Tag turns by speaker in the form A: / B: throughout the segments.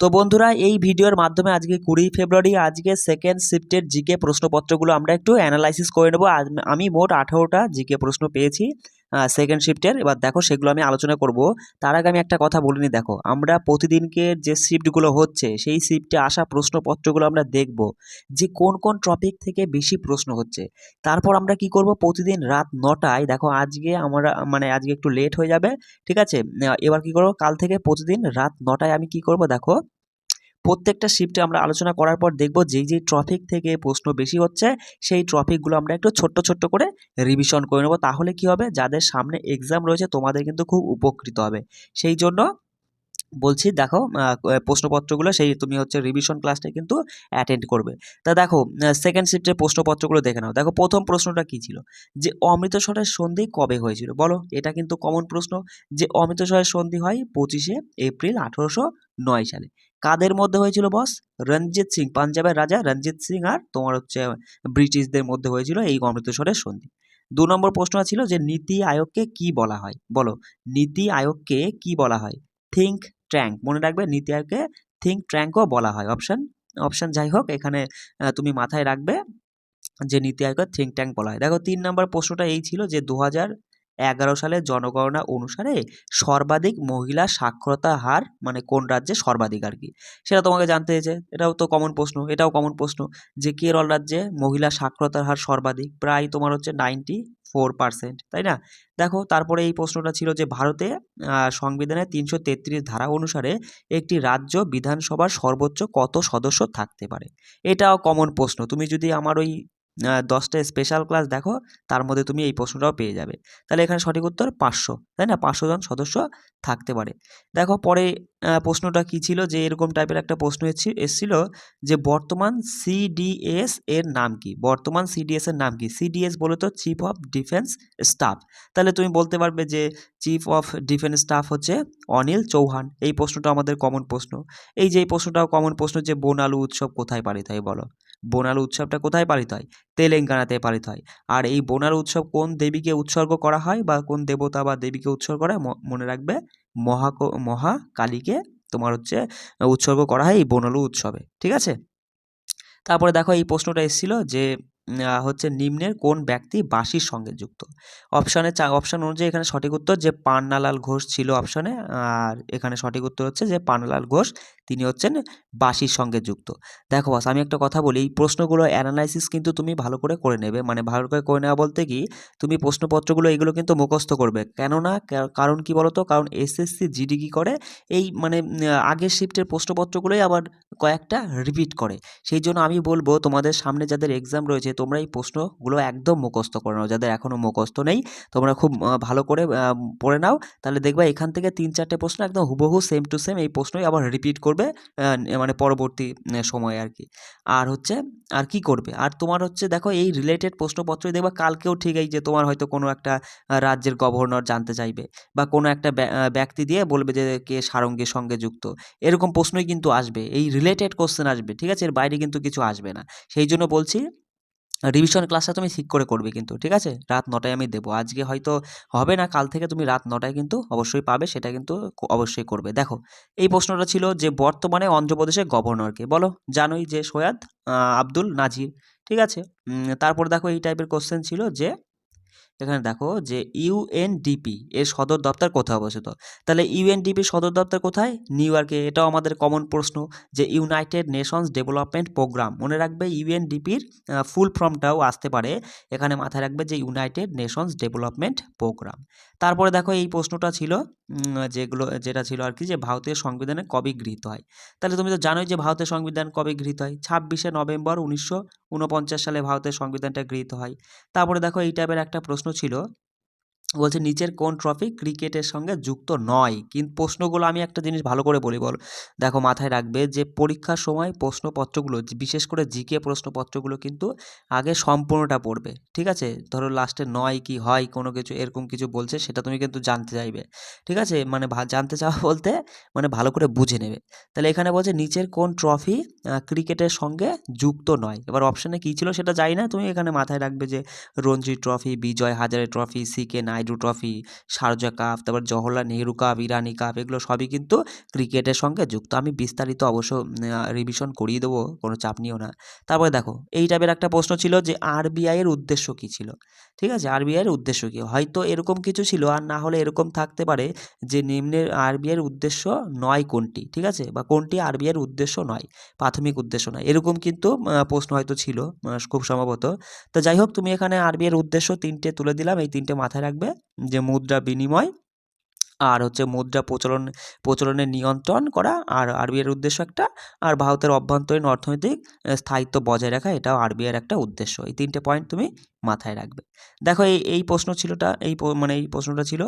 A: তো বন্ধুরা, এই ভিডিওর মাধ্যমে আজকে কুড়ি ফেব্রুয়ারি, আজকে সেকেন্ড শিফটের জিকে প্রশ্নপত্রগুলো আমরা একটু অ্যানালাইসিস করে নেব। আমি মোট আঠারোটা জিকে প্রশ্ন পেয়েছি। সেকেন্ড শিফটের এবার দেখো সেগুলো আমি আলোচনা করব। তার আগে আমি একটা কথা বলিনি, দেখো। আমরা প্রতিদিনকে যে শিফটগুলো হচ্ছে, সেই শিফটে আসা প্রশ্নপত্রগুলো আমরা দেখব। যে কোন কোন টপিক থেকে বেশি প্রশ্ন হচ্ছে। তারপর আমরা কি করব? প্রতিদিন রাত নটায়, দেখো আজকে আমরা মানে আজকে একটু লেট হয়ে যাবে, ঠিক আছে? এবার কি করব? কাল থেকে প্রতিদিন রাত নটায় আমি কি করব? দেখো প্রত্যেকটা শিফটে আমরা আলোচনা করার পর দেখব যেই যেই ট্রফিক থেকে প্রশ্ন বেশি হচ্ছে, সেই ট্রফিকগুলো আমরা একটু ছোট্ট ছোট্ট করে রিভিশন করে নেব। তাহলে কি হবে? যাদের সামনে এক্সাম রয়েছে, তোমাদের কিন্তু খুব উপকৃত হবে। সেই জন্য বলছি, দেখো প্রশ্নপত্রগুলো, সেই তুমি হচ্ছে রিভিশন ক্লাসটা কিন্তু অ্যাটেন্ড করবে। তা দেখো সেকেন্ড শিফটের প্রশ্নপত্রগুলো দেখে নাও। দেখো, প্রথম প্রশ্নটা কি ছিল? যে অমৃতসরের সন্ধি কবে হয়েছিল? বলো, এটা কিন্তু কমন প্রশ্ন। যে অমৃতসরের সন্ধি হয় পঁচিশে এপ্রিল আঠেরোশো নয় সালে। কাদের মধ্যে হয়েছিল বস রঞ্জিত সিং, পাঞ্জাবের রাজা রঞ্জিত সিং আর তোমার হচ্ছে ব্রিটিশদের মধ্যে হয়েছিল এই অমৃতসরের সন্ধি। দু নম্বর প্রশ্ন ছিল যে নীতি আয়োগকে কি বলা হয়? বলো, নীতি আয়োগকে কি বলা হয়? থিঙ্ক ট্যাঙ্ক মনে রাখবে নীতি আয়োগকে থিঙ্ক ট্যাঙ্কও বলা হয়। অপশান অপশান যাই হোক, এখানে তুমি মাথায় রাখবে যে নীতি আয়োগের থিঙ্ক ট্যাঙ্ক বলা হয়। দেখো, তিন নম্বর প্রশ্নটা এই ছিল যে দু হাজার এগারো সালে জনগণনা অনুসারে সর্বাধিক মহিলা সাক্ষরতা হার মানে কোন রাজ্যে সর্বাধিক আর কি? সেটা তোমাকে জানতে হয়েছে। এটাও তো কমন প্রশ্ন, এটাও কমন প্রশ্ন যে কেরল রাজ্যে মহিলা সাক্ষরতার হার সর্বাধিক? প্রায় তোমার হচ্ছে নাইনটি ফোর পার্সেন্ট তাই না? দেখো, তারপরে এই প্রশ্নটা ছিল যে ভারতে সংবিধানের তিনশো তেত্রিশ ধারা অনুসারে একটি রাজ্য বিধানসভার সর্বোচ্চ কত সদস্য থাকতে পারে? এটাও কমন প্রশ্ন। তুমি যদি আমার ওই দশটা স্পেশাল ক্লাস দেখো, তার মধ্যে তুমি এই প্রশ্নটাও পেয়ে যাবে। তাহলে এখানে সঠিক উত্তর পাঁচশো, তাই না? পাঁচশো জন সদস্য থাকতে পারে। দেখো পরে প্রশ্নটা কি ছিল? যে এরকম টাইপের একটা প্রশ্ন এসেছি- এসেছিল যে বর্তমান সিডিএস এর নাম কি? বর্তমান সিডিএস এর নাম কি? সিডিএস বলে তো চিফ অফ ডিফেন্স স্টাফ তাহলে তুমি বলতে পারবে যে চিফ অফ ডিফেন্স স্টাফ হচ্ছে অনিল চৌহান। এই প্রশ্নটা আমাদের কমন প্রশ্ন। এই যে এই প্রশ্নটাও কমন প্রশ্ন যে বোনালু উৎসব কোথায় পালিত হয় বলো। বোনালু উৎসবটা কোথায় পালিত হয়? তেলেঙ্গানাতে পালিত হয়। আর এই বোনালু উৎসব কোন দেবীকে উৎসর্গ করা হয় বা কোন দেবতা বা দেবীকে উৎসর্গ করা মনে রাখবে মহা মহাকালীকে তোমার হচ্ছে উৎসর্গ করা হয় এই বোনালু উৎসবে। ঠিক আছে? তারপরে দেখো এই প্রশ্নটা এসেছিল যে হচ্ছে নিম্নের কোন ব্যক্তি বাঁশির সঙ্গে যুক্ত? অপশানে চা অপশান অনুযায়ী এখানে সঠিক উত্তর যে পান্নালাল ঘোষ ছিল অপশানে আর এখানে সঠিক উত্তর হচ্ছে যে পান্নালাল ঘোষ, তিনি হচ্ছেন বাঁশির সঙ্গে যুক্ত। দেখো বাস আমি একটা কথা বলি, এই প্রশ্নগুলো অ্যানালাইসিস কিন্তু তুমি ভালো করে করে নেবে। মানে ভালো করে করে নেওয়া বলতে কি, তুমি প্রশ্নপত্রগুলো এগুলো কিন্তু মুখস্থ করবে। কেননা কারণ কি বলতো? কারণ এসএসসি জিডি কি করে? এই মানে আগের শিফটের প্রশ্নপত্রগুলোই আবার কয়েকটা রিপিট করে। সেই জন্য আমি বলব তোমাদের সামনে যাদের এক্সাম রয়েছে তোমরা এই প্রশ্নগুলো একদম মুখস্থ করে নাও। যাদের এখনও মুখস্থ নেই, তোমরা খুব ভালো করে পড়ে নাও। তাহলে দেখবা এখান থেকে তিন চারটে প্রশ্ন একদম হুবহু সেম টু সেম এই প্রশ্নই আবার রিপিট করবে মানে পরবর্তী সময়ে আর কি। আর হচ্ছে, আর কি করবে? আর তোমার হচ্ছে দেখো এই রিলেটেড প্রশ্নপত্রই দেখবা কালকেও ঠিক এই যে তোমার হয়তো কোনো একটা রাজ্যের গভর্নর জানতে চাইবে বা কোনো একটা ব্যা- ব্যক্তি দিয়ে বলবে যে কে সারঙ্গের সঙ্গে যুক্ত। এরকম প্রশ্নই কিন্তু আসবে। এই রিলেটেড কোশ্চেন আসবে, ঠিক আছে? এর বাইরে কিন্তু কিছু আসবে না। সেই জন্য বলছি রিভিশন ক্লাসটা তুমি ঠিক করে করবে কিন্তু, ঠিক আছে? রাত নটায় আমি দেবো। আজকে হয়তো হবে না, কাল থেকে তুমি রাত নটায় কিন্তু অবশ্যই পাবে, সেটা কিন্তু অবশ্যই করবে। দেখো, এই প্রশ্নটা ছিল যে বর্তমানে অন্ধ্রপ্রদেশের গভর্নরকে, বলো? জানোই যে সৈয়াদ আব্দুল নাজির, ঠিক আছে? তারপর দেখো এই টাইপের কোশ্চেন ছিল যে এখানে দেখো যে ইউএনডিপি এর সদর দপ্তর কোথায় অবস্থিত? তাহলে ইউএনডিপির সদর দপ্তর কোথায়? নিউ ইয়র্কে। এটাও আমাদের কমন প্রশ্ন যে ইউনাইটেড নেশনস ডেভেলপমেন্ট প্রোগ্রাম মনে রাখবে ইউএনডিপির ফুল ফর্মটাও আসতে পারে। এখানে মাথায় রাখবে যে ইউনাইটেড নেশনস ডেভেলপমেন্ট প্রোগ্রাম তারপরে দেখো এই প্রশ্নটা ছিল যেগুলো, যেটা ছিল আর কি যে ভারতীয় সংবিধানে কবে গৃহীত হয়? তাহলে তুমি তো জানোই যে ভারতের সংবিধান কবে গৃহীত হয়। ছাব্বিশে নভেম্বর উনিশশো উনপঞ্চাশ সালে ভারতের সংবিধানটা গৃহীত হয়। তারপরে দেখো এই টাইপের একটা প্রশ্ন ছিল, বলছে নিচের কোন ট্রফি ক্রিকেটের সঙ্গে যুক্ত নয়? কিন্তু প্রশ্নগুলো আমি একটা জিনিস ভালো করে বলি, বল। দেখো, মাথায় রাখবে যে পরীক্ষার সময় প্রশ্নপত্রগুলো, বিশেষ করে জিকে প্রশ্নপত্রগুলো কিন্তু আগে সম্পূর্ণটা পড়বে, ঠিক আছে? ধরো লাস্টে নয় কি হয়, কোনো কিছু, এরকম কিছু বলছে, সেটা তুমি কিন্তু জানতে চাইবে, ঠিক আছে? মানে জানতে চাওয়া বলতে মানে ভালো করে বুঝে নেবে। তাহলে এখানে বলছে নিচের কোন ট্রফি ক্রিকেটের সঙ্গে যুক্ত নয়। এবার অপশানে কী ছিল সেটা জানি না, তুমি এখানে মাথায় রাখবে যে Ranji trophy Vijay Hazare trophy C K night Nayudu trophy Sharjah cup তারপর জওহরলাল নেহরু কাপ ইরানি কাপ এগুলো সবই কিন্তু ক্রিকেটের সঙ্গে যুক্ত। আমি বিস্তারিত অবশ্য রিভিশন করিয়ে দেবো, কোনো চাপ নিও না। তারপরে দেখো, এই টাইপের একটা প্রশ্ন ছিল যে আরবিআইয়ের উদ্দেশ্য কী ছিল? ঠিক আছে আরবিআইয়ের উদ্দেশ্য কী? হয়তো এরকম কিছু ছিল, আর না হলে এরকম থাকতে পারে যে নিম্নের আরবিআইয়ের উদ্দেশ্য নয় কোনটি, ঠিক আছে? বা কোনটি আরবিআইয়ের উদ্দেশ্য নয়? প্রাথমিক উদ্দেশ্য নয়। এরকম কিন্তু প্রশ্ন হয়তো ছিল খুব সম্ভবত। তো যাই হোক, তুমি এখানে আরবিআইয়ের উদ্দেশ্য তিনটে তুলে দিলাম। এই তিনটে মাথায় রাখবে, যে মুদ্রা বিনিময় আর হচ্ছে মুদ্রা প্রচলন, প্রচলনের নিয়ন্ত্রণ করা আর আরবিআইয়ের উদ্দেশ্য একটা আর ভারতের অভ্যন্তরীণ অর্থনৈতিক স্থায়িত্ব বজায় রাখা, এটাও আরবিআইয়ের একটা উদ্দেশ্য। এই তিনটে পয়েন্ট তুমি মাথায় রাখবে। দেখো, এই এই প্রশ্ন ছিলটা, এই মানে এই প্রশ্নটা ছিল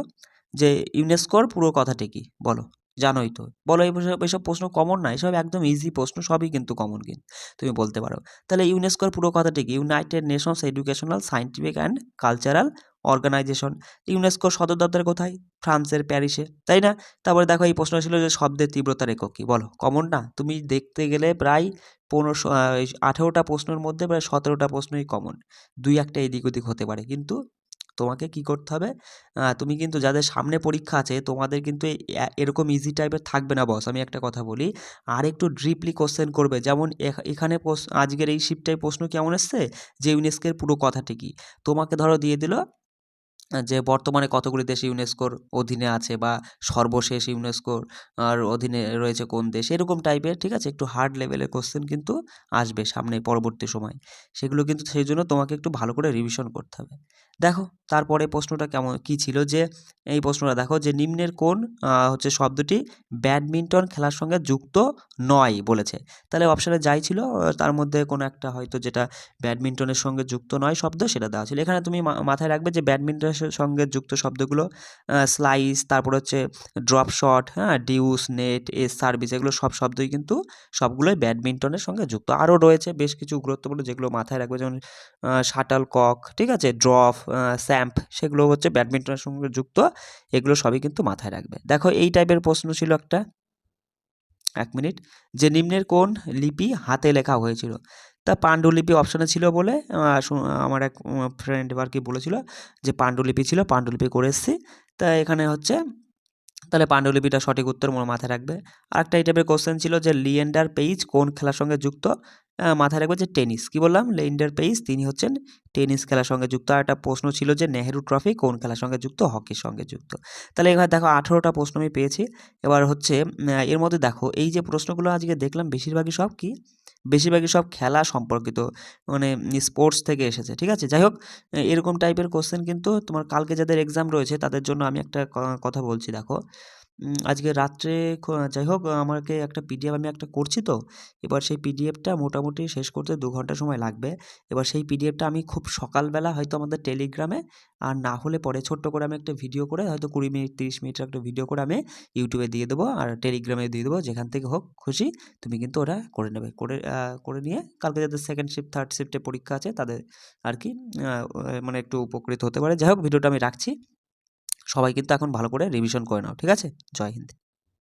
A: যে ইউনেস্কোর পুরো কথাটি কি? বলো। জানোই তো। বলো এই বসব- এইসব প্রশ্ন কমন না? এসব একদম ইজি প্রশ্ন, সবই কিন্তু কমন কিন্তু, তুমি বলতে পারো। তাহলে ইউনেস্কোর পুরো কথাটি কি? United Nations Educational Scientific and Cultural Organization ইউনেস্কোর সদর দপ্তর কোথায়? ফ্রান্সের প্যারিসে, তাই না? তারপরে দেখো এই প্রশ্ন ছিল যে শব্দের তীব্রতার একক কী? বলো কমন না? তুমি দেখতে গেলে প্রায় পনেরোশো আঠেরোটা প্রশ্নের মধ্যে প্রায় সতেরোটা প্রশ্নই কমন দুই একটা এদিক ওদিক হতে পারে, কিন্তু তোমাকে কি করতে হবে? তুমি কিন্তু যাদের সামনে পরীক্ষা আছে, তোমাদের কিন্তু এরকম ইজি টাইপের থাকবে না বস আমি একটা কথা বলি, আর একটু ড্রিপলি কোশ্চেন করবে। যেমন এখ- এখানে আজকের এই শিফটায় প্রশ্ন কেমন এসছে? যে ইউনেস্কের পুরো কথাটি কি? তোমাকে ধরো দিয়ে দিল যে বর্তমানে কতগুলি দেশ ইউনেস্কোর অধীনে আছে বা সর্বশেষ ইউনেস্কোর আর অধীনে রয়েছে কোন দেশ, এরকম টাইপের ঠিক আছে, একটু হার্ড লেভেলের কোশ্চেন কিন্তু আসবে সামনে পরবর্তী সময়। সেগুলো কিন্তু সেই জন্য তোমাকে একটু ভালো করে রিভিশন করতে হবে। দেখো, তারপরে প্রশ্নটা কেমন, কি ছিল যে, এই প্রশ্নটা দেখো যে নিম্নের কোন হচ্ছে শব্দটি ব্যাডমিন্টন খেলার সঙ্গে যুক্ত নয় বলেছে। তাহলে অপশানে যাই ছিল তার মধ্যে কোনো একটা হয়তো যেটা ব্যাডমিন্টনের সঙ্গে যুক্ত নয় শব্দ সেটা দেওয়া ছিল। এখানে তুমি মাথায় রাখবে যে ব্যাডমিন্টনের সঙ্গে যুক্ত শব্দগুলো স্লাইস তারপর হচ্ছে ড্রপ শট হ্যাঁ ডিউস নেট এস সার্ভিস এগুলো সব শব্দই কিন্তু সবগুলোই ব্যাডমিন্টনের সঙ্গে যুক্ত। আরও রয়েছে বেশ কিছু গুরুত্বপূর্ণ যেগুলো মাথায় রাখবে, যেমন শাটল কক ঠিক আছে ড্রপ স্যাম্প সেগুলো হচ্ছে ব্যাডমিন্টনের সঙ্গে যুক্ত, এগুলো সবই কিন্তু মাথায় রাখবে। দেখো এই টাইপের প্রশ্ন ছিল একটা, এক মিনিট, যে নিম্নের কোন লিপি হাতে লেখা হয়েছিল? তা পাণ্ডুলিপি অপশানে ছিল বলে আমার এক ফ্রেন্ড আর কি বলেছিল যে পাণ্ডুলিপি ছিল, পাণ্ডুলিপি করে এসেছি। তা এখানে হচ্ছে, তাহলে পাণ্ডুলিপিটা সঠিক উত্তর মনে মাথায় রাখবে। আরেকটা এই টাইপের কোশ্চেন ছিল যে লিয়েন্ডার পেইজ কোন খেলার সঙ্গে যুক্ত? মাথায় রাখবে যে টেনিস। কি বললাম? লিয়েন্ডার পেইজ তিনি হচ্ছেন টেনিস খেলার সঙ্গে যুক্ত। আর একটা প্রশ্ন ছিল যে নেহেরু ট্রফি কোন খেলার সঙ্গে যুক্ত? হকির সঙ্গে যুক্ত। তাহলে এবার দেখো, আঠেরোটা প্রশ্ন আমি পেয়েছি। এবার হচ্ছে এর মধ্যে দেখো, এই যে প্রশ্নগুলো আজকে দেখলাম, বেশিরভাগই সব কি? বেশিরভাগই সব খেলা সম্পর্কিত মানে স্পোর্টস থেকে এসেছে, ঠিক আছে? যাই হোক এরকম টাইপের কোশ্চেন কিন্তু তোমার কালকে যাদের এক্সাম রয়েছে, তাদের জন্য আমি একটা কথা বলছি, দেখো। আজকে রাত্রে যাই হোক, আমাকে একটা পিডিএফ, আমি একটা করছি তো, এবার সেই পিডিএফটা মোটামুটি শেষ করতে দু ঘণ্টা সময় লাগবে। এবার সেই পিডিএফটা আমি খুব সকালবেলা হয়তো আমাদের টেলিগ্রামে আর না হলে পরে ছোট্ট করে আমি একটা ভিডিও করে হয়তো কুড়ি মিনিট, তিরিশ মিনিটের একটা ভিডিও করে আমি ইউটিউবে দিয়ে দেবো আর টেলিগ্রামে দিয়ে দেবো। যেখান থেকে হোক খুশি তুমি কিন্তু ওরা করে নেবে। করে করে নিয়ে কালকে যাদের সেকেন্ড শিফট থার্ড শিফটে পরীক্ষা আছে তাদের আর কি মানে একটু উপকৃত হতে পারে। যাই হোক ভিডিওটা আমি রাখছি। সবাই কিন্তু এখন ভালো করে রিভিশন করে নাও, ঠিক আছে? জয় হিন্দ।